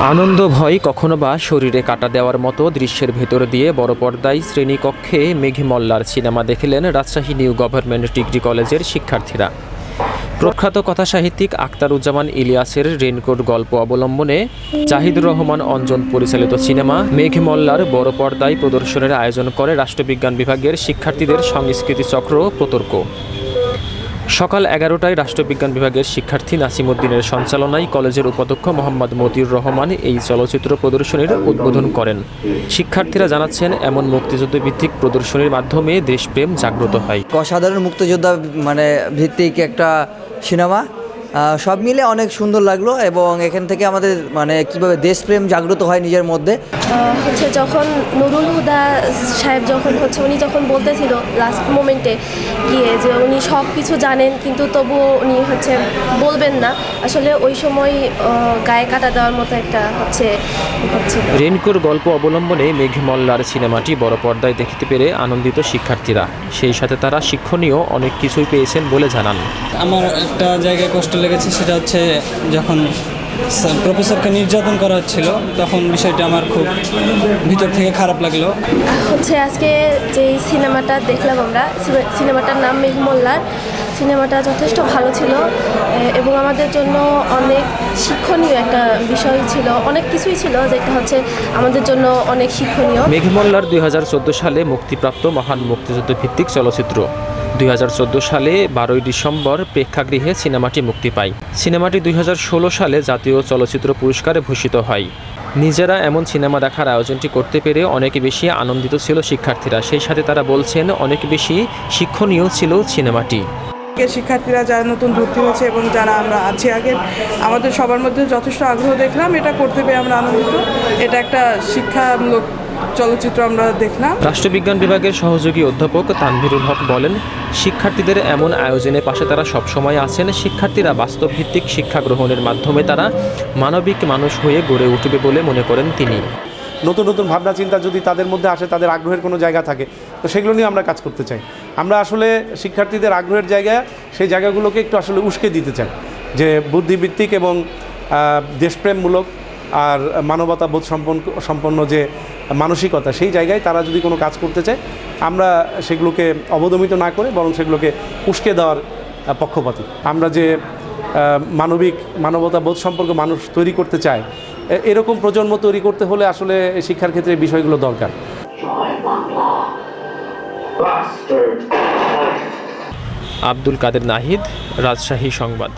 আনন্দ ভয় কখনো বা শরীরে কাটা দেওয়ার মতো দৃশ্যের ভেতর দিয়ে বড় পর্দায় শ্রেণীকক্ষে মেঘমল্লার সিনেমা দেখলেন রাজশাহী নিউ গভর্নমেন্ট ডিগ্রি কলেজের শিক্ষার্থীরা। প্রখ্যাত কথা সাহিত্যিক আখতারুজ্জামান ইলিয়াসের রেনকোট গল্প অবলম্বনে জাহিদুর রহমান অঞ্জন পরিচালিত সিনেমা মেঘমল্লার বড় পর্দায় প্রদর্শনের আয়োজন করে রাষ্ট্রবিজ্ঞান বিভাগের শিক্ষার্থীদের সংস্কৃতি চক্র প্রতর্ক। সকাল এগারোটায় রাষ্ট্রবিজ্ঞান বিভাগের শিক্ষার্থী নাসিমুদ্দিনের সঞ্চালনায় কলেজের উপাধ্যক্ষ মোহাম্মদ মতিউর রহমান এই চলচ্চিত্র প্রদর্শনীর উদ্বোধন করেন। শিক্ষার্থীরা জানাচ্ছেন, এমন মুক্তিযুদ্ধ ভিত্তিক প্রদর্শনীর মাধ্যমে দেশপ্রেম জাগ্রত হয়। অসাধারণ মুক্তিযোদ্ধা মানে ভিত্তিক একটা সিনেমা। সব মিলে অনেক সুন্দর লাগল এবং এখান থেকে আমাদের মানে কীভাবে দেশপ্রেম জাগ্রত হয় নিজের মধ্যে। হচ্ছে যখন নুরুল হুদা সাহেব যখন হচ্ছে উনি যখন বলতেছিল লাস্ট মোমেন্টে গিয়ে যে উনি সব কিছু জানেন কিন্তু তবু উনি হচ্ছে বলবেন না। আসলে ওই সময় গায়ে কাটা দেওয়ার মতো একটা হচ্ছে রেনকোর গল্প অবলম্বনে মেঘমল্লার সিনেমাটি বড় পর্দায় দেখতে পেরে আনন্দিত শিক্ষার্থীরা। সেই সাথে তারা শিক্ষণীয় অনেক কিছুই পেয়েছেন বলে জানান। আমার একটা জায়গায় কষ্ট লেগেছে সেটা হচ্ছে যখন প্রফেসরকে নির্যাতন করা হচ্ছিল তখন বিষয়টা আমার খুব ভিতর থেকে খারাপ লাগল। হচ্ছে আজকে যে সিনেমাটা দেখলাম আমরা সিনে- সিনেমাটার নাম মেঘমল্লার। সিনেমাটা যথেষ্ট ভালো ছিল এবং আমাদের জন্য অনেক শিক্ষণীয় একটা বিষয় ছিল অনেক কিছুই ছিল যেটা হচ্ছে আমাদের জন্য অনেক শিক্ষণীয়। মেঘমল্লার দুই হাজার চোদ্দ সালে মুক্তিপ্রাপ্ত মহান মুক্তিযুদ্ধ ভিত্তিক চলচ্চিত্র। দুই হাজার চোদ্দ সালে বারোই ডিসেম্বর প্রেক্ষাগৃহে সিনেমাটি মুক্তি পায়। সিনেমাটি দুই হাজার ষোলো সালে জাতীয় চলচ্চিত্র পুরস্কারে ভূষিত হয়। নিজেরা এমন সিনেমা দেখার আয়োজনটি করতে পেরে অনেক বেশি আনন্দিত ছিল শিক্ষার্থীরা। সেই সাথে তারা বলছেন, অনেক বেশি শিক্ষণীয় ছিল সিনেমাটি। শিক্ষার্থীরা যারা নতুন ভর্তি হয়েছে এবং যারা আমরা আছি আগে, আমাদের সবার মধ্যে যথেষ্ট আগ্রহ দেখলাম, এটা করতে পেরে আমরা আনন্দিত। এটা একটা শিক্ষামূলক চলচ্চিত্র আমরা দেখলাম। রাষ্ট্রবিজ্ঞান বিভাগের সহযোগী অধ্যাপক তানভীরুল হক বলেন শিক্ষার্থীদের এমন আয়োজনের পাশে তারা সবসময় আছেন। শিক্ষার্থীরা বাস্তবভিত্তিক শিক্ষা গ্রহণের মাধ্যমে তারা মানবিক মানুষ হয়ে গড়ে উঠবে বলে মনে করেন তিনি। নতুন নতুন ভাবনা চিন্তা যদি তাদের মধ্যে আসে তাদের আগ্রহের কোনো জায়গা থাকে তো সেগুলো নিয়ে আমরা কাজ করতে চাই। আমরা আসলে শিক্ষার্থীদের আগ্রহের জায়গা সেই জায়গাগুলোকে একটু আসলে উস্কে দিতে চাই যে বুদ্ধিভিত্তিক এবং দেশপ্রেমমূলক আর মানবতা বোধ সম্পন্ন সম্পন্ন যে মানসিকতা সেই জায়গায় তারা যদি কোনো কাজ করতে চায় আমরা সেগুলোকে অবদমিত না করে বরং সেগুলোকে উস্কে দেওয়ার পক্ষপাতী। আমরা যে মানবিক মানবতা বোধ সম্পর্ক মানুষ তৈরি করতে চায় এরকম প্রজন্ম তৈরি করতে হলে আসলে শিক্ষার ক্ষেত্রে এই বিষয়গুলো দরকার। আব্দুল কাদের নাহিদ রাজশাহী সংবাদ।